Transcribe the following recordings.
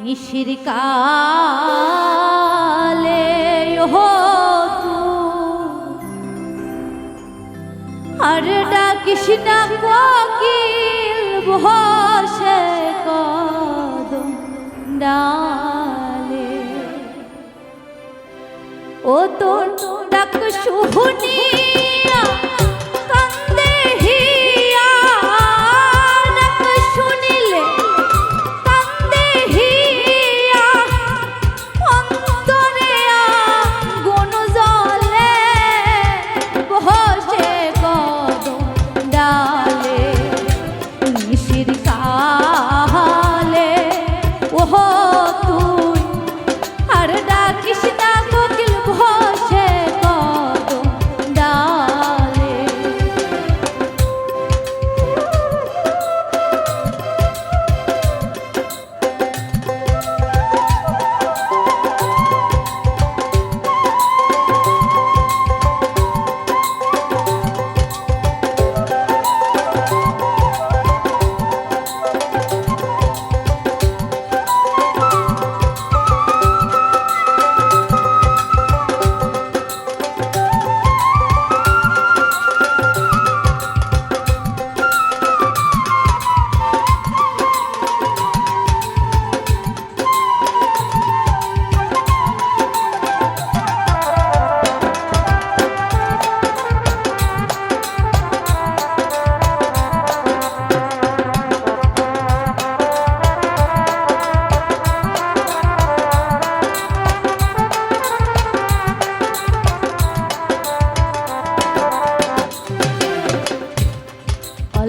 নিশির কালে আর ডাকিস না কোকিল বসে কদম ডালে। ও তোর ডাক শুনিয়া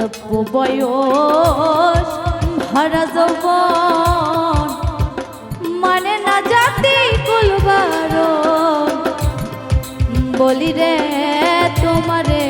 অল্প বয়স ভরা যৌবন মানে না জাতি কুলবার বলি রে তোমারে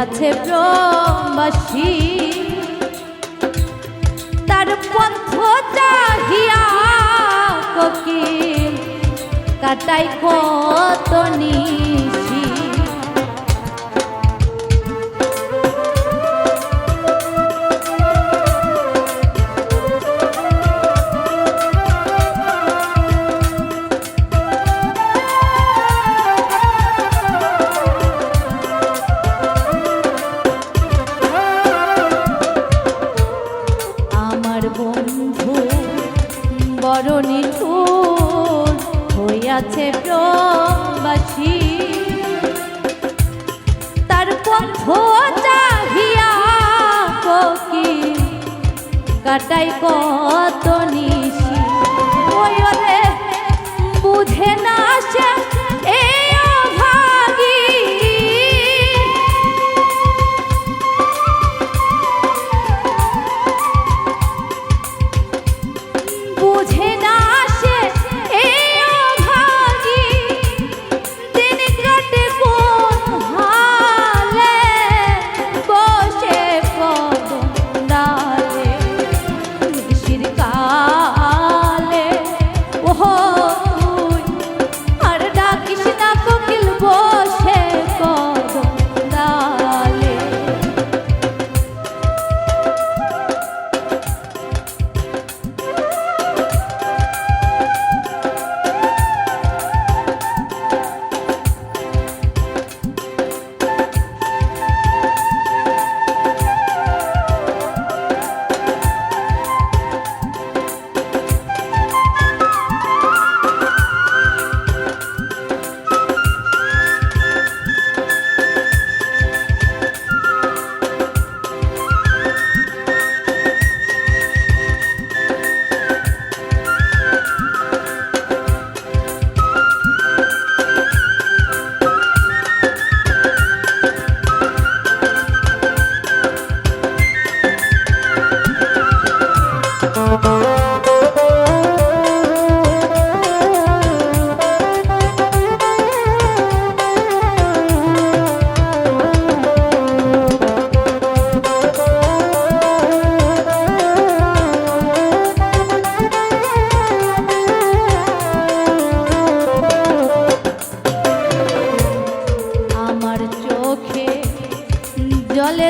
আছে প্রবাসী তার পথ চাহিয়া কোকিল কাটাই কত নিশ। হইয়াছে প্রবাসী। তার কাটাই কত নিশি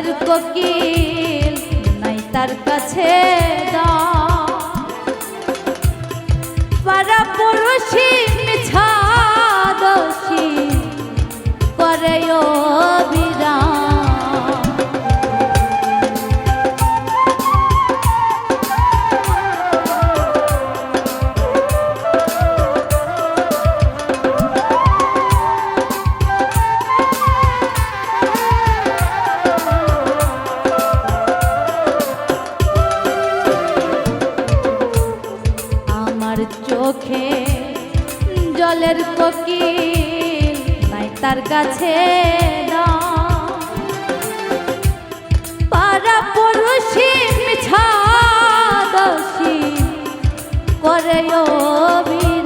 জলের কোকিল নাই তার কাছে পারা পড়োশি মিছা দোষী করে অবিরাম চোখে জলের কোকিল নাই তার কাছে পারা পড়ুষি মিছা দোষী করে অভিরাম